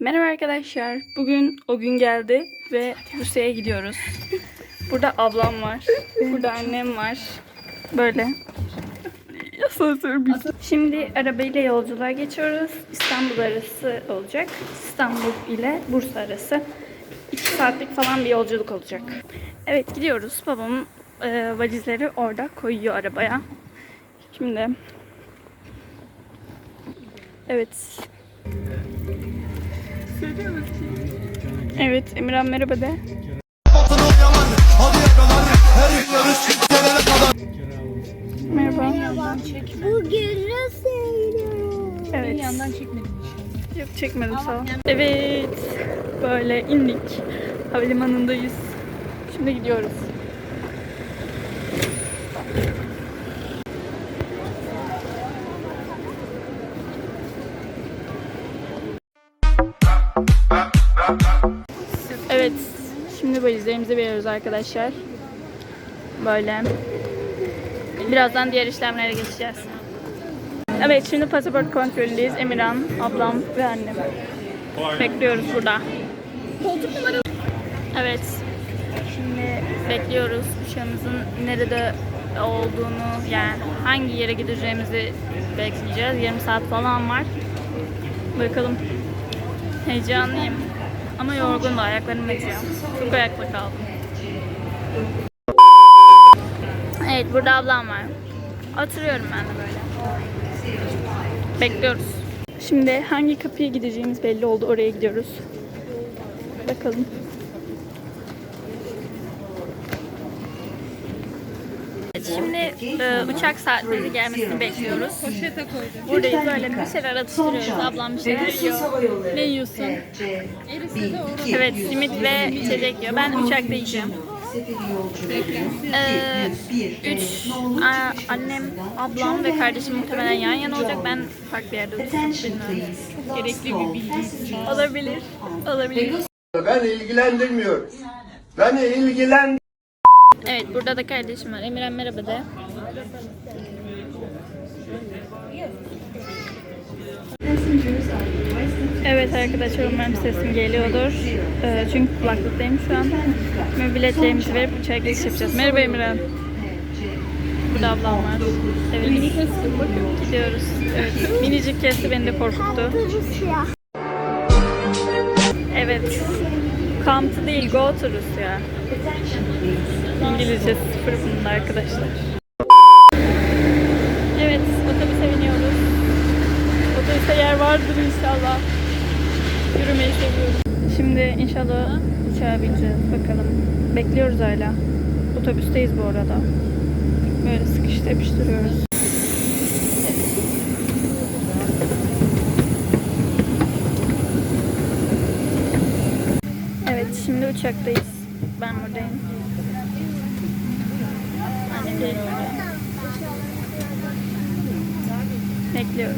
Merhaba arkadaşlar. Bugün o gün geldi ve Rusya'ya gidiyoruz. Burada ablam var. Burada annem var. Böyle. Asansör bir- Şimdi arabayla yolculuğa geçiyoruz. İstanbul arası olacak. İstanbul ile Bursa arası. 2 saatlik falan bir yolculuk olacak. Evet gidiyoruz. Babam e, valizleri orada koyuyor arabaya. Şimdi Evet. Evet Emirhan merhaba de. Merhaba. Bugün Rusya'ya gidiyoruz. Evet. Yandan çekmedim. Yok çekmedim sağ ol. Evet. Böyle indik. Havalimanındayız. Şimdi gidiyoruz. Evet. Şimdi valizlerimizi veriyoruz arkadaşlar. Böyle. Birazdan diğer işlemlere geçeceğiz. Evet şimdi pasaport kontrolündeyiz. Emirhan, ablam ve annem. Bekliyoruz burada. Koltuk numara Evet. Şimdi bekliyoruz uçağımızın nerede olduğunu yani hangi yere gideceğimizi bekleyeceğiz. Yarım saat falan var. Bakalım. Heyecanlıyım. Ama yorgun da ayaklarım acıyor. Çok ayakta kaldım. Evet burada ablam var. Oturuyorum ben de böyle. Bekliyoruz. Şimdi hangi kapıya gideceğimiz belli oldu. Oraya gidiyoruz. Bakalım. Şimdi e, uçak saatleri gelmesini bekliyoruz. poşete koydum. Buradayız böyle bir şeyler atıştırıyoruz. Ablam bir şeyler yiyor. Ne yiyorsun? Evet simit ve içecek yiyor. Ben uçakta yiyeceğim. Ee, üç, a- annem, ablam ve kardeşim muhtemelen yan yana olacak. Ben farklı yerde oturacağım. Bilmiyorum. Gerekli bir bilgi. Olabilir. Olabilir. Ben ilgilendirmiyorum. Beni ilgilen Evet burada da kardeşim var. Emirhan merhaba de. Evet arkadaşlar umarım sesim geliyordur. Ee, çünkü kulaklıktayım şu an. Ve biletlerimizi verip uçağa geçiş yapacağız. Merhaba Emirhan. Burada ablam var. Evet. Gidiyoruz. Evet. Minicik kesti beni de korkuttu. Evet. Come to değil, go to Rusya. İngilizce sıfır bunun arkadaşlar. Evet, otobüse biniyoruz. Otobüste yer vardır inşallah. Yürümeyi seviyoruz. Şimdi inşallah uçağa bineceğiz. Bakalım. Bekliyoruz hala. Otobüsteyiz bu arada. Böyle sıkıştı yapıştırıyoruz. Evet, şimdi uçaktayız. Ben buradayım. Annem de. Bekliyoruz.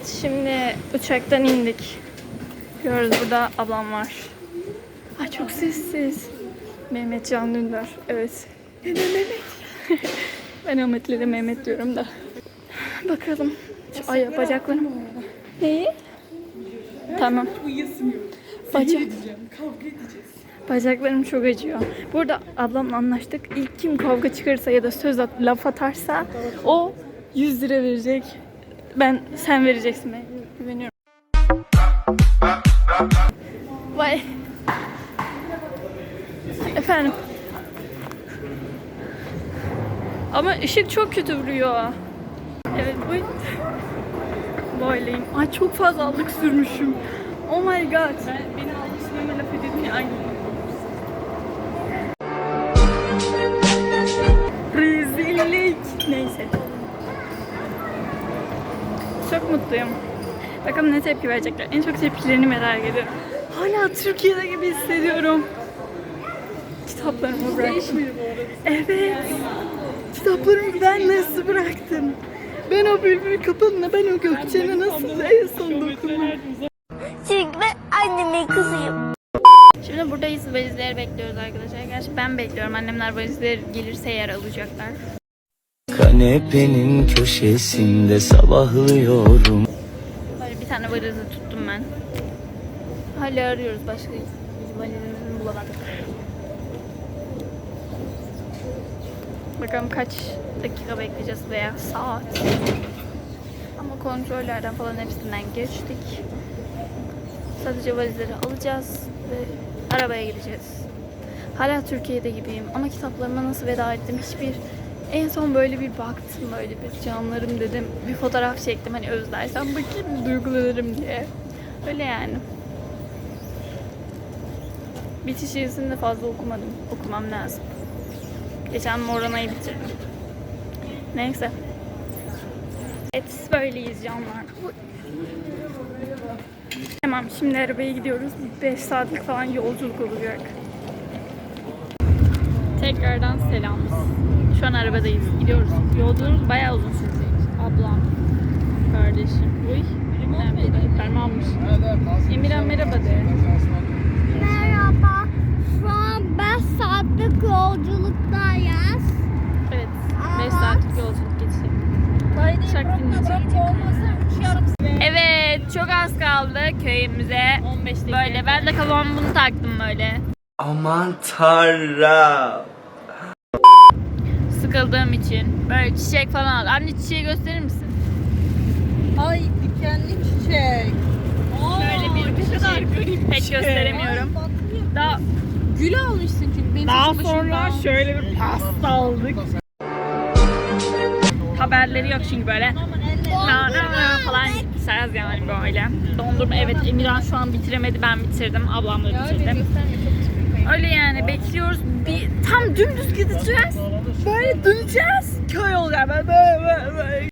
Evet şimdi uçaktan indik. Görüyoruz burada ablam var. Ay çok sessiz. Mehmet Can Dündar. Evet. De Mehmet. ben Ahmet'le de Mehmet diyorum da. Bakalım. Şu ay bacaklarım. Neyi? Tamam. Bacak. Bacaklarım çok acıyor. Burada ablamla anlaştık. İlk kim kavga çıkarırsa ya da söz at, laf atarsa o 100 lira verecek. Ben sen vereceksin ben güveniyorum. Vay. Efendim. Ama ışık çok kötü vuruyor. Evet bu. Böyleyim. Ay çok fazla allık sürmüşüm. Oh my god. Ben, beni sürmeme laf edin ya. Ay. Rezillik. Neyse. Çok mutluyum. Bakalım ne tepki verecekler. En çok tepkilerini merak ediyorum. Hala Türkiye'de gibi hissediyorum. Kitaplarımı bıraktım. Evet. Kitaplarımı ben nasıl bıraktım? Ben o bülbül kapanına, ben o Gökçen'e nasıl en son dokundum? Çünkü ben annemin kızıyım. Şimdi buradayız valizleri bekliyoruz arkadaşlar. Gerçi ben bekliyorum. Annemler valizler gelirse yer alacaklar. Kanepenin köşesinde sabahlıyorum Böyle bir tane valizi tuttum ben. Hala arıyoruz başka valizimizi bulamadık. Bakalım kaç dakika bekleyeceğiz veya saat. Ama kontrollerden falan hepsinden geçtik. Sadece valizleri alacağız ve arabaya gideceğiz. Hala Türkiye'de gibiyim ama kitaplarıma nasıl veda ettim hiçbir en son böyle bir baktım böyle bir canlarım dedim. Bir fotoğraf çektim hani özlersem bakayım duygulanırım diye. Öyle yani. Bitiş yazısını fazla okumadım. Okumam lazım. Geçen Morana'yı bitirdim. Neyse. Evet böyleyiz canlar. Tamam şimdi arabaya gidiyoruz. 5 saatlik falan yolculuk olacak. Tekrardan selam. Şu an arabadayız. Gidiyoruz. Yolculuğumuz bayağı uzun sürecek. Ablam, kardeşim. Uy. Emirhan parmağı almış. Emirhan merhaba de. Merhaba. Şu an 5 saatlik yolculuktayız. Evet. 5 saatlik yolculuk geçecek. Şarkı dinleyeceğim. Evet, çok az kaldı köyümüze. 15 dakika. Böyle ben de kafama bunu taktım böyle. Aman tanrım Sıkıldığım için. Böyle çiçek falan al. Anne çiçeği gösterir misin? Ay dikenli çiçek. Böyle bir çiçek. Pek gösteremiyorum. Daha Gül almışsın çünkü benim Daha saçım sonra başım şöyle bir pasta aldık. Haberleri yok çünkü böyle. Na, na, na falan gideceğiz yani böyle. Dondurma evet Emirhan şu an bitiremedi ben bitirdim. Ablam da bitirdi. Öyle yani bekliyoruz. Bir tam dümdüz gideceğiz. Böyle döneceğiz. Köy olacak böyle böyle böyle. böyle.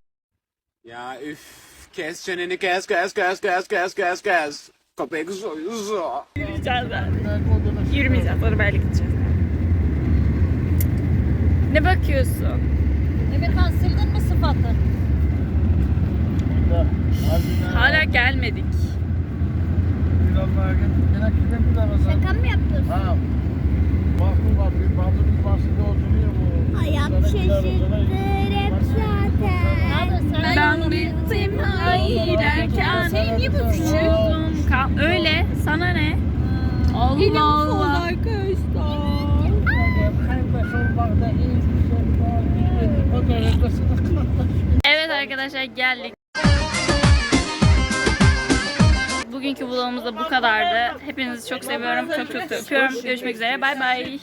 Ya üf. Kes çeneni kes kes kes kes kes kes kes. Köpek soyuzu. Yürüyeceğiz yani. Yürümeyeceğiz. Arabayla gideceğiz. Ne bakıyorsun? Emirhan sildin mi sıfatı? Hala gelmedik. Şaka mı yapıyorsun? Hayat şaşırttır hep zaten. Ben bittim giderken Senin niye bu küçük? Öyle sana ne? Allah Allah. Evet arkadaşlar geldik. Bugünkü vlogumuz da bu kadardı. Hepinizi çok seviyorum. Çok çok öpüyorum. Görüşmek üzere. Bay bay.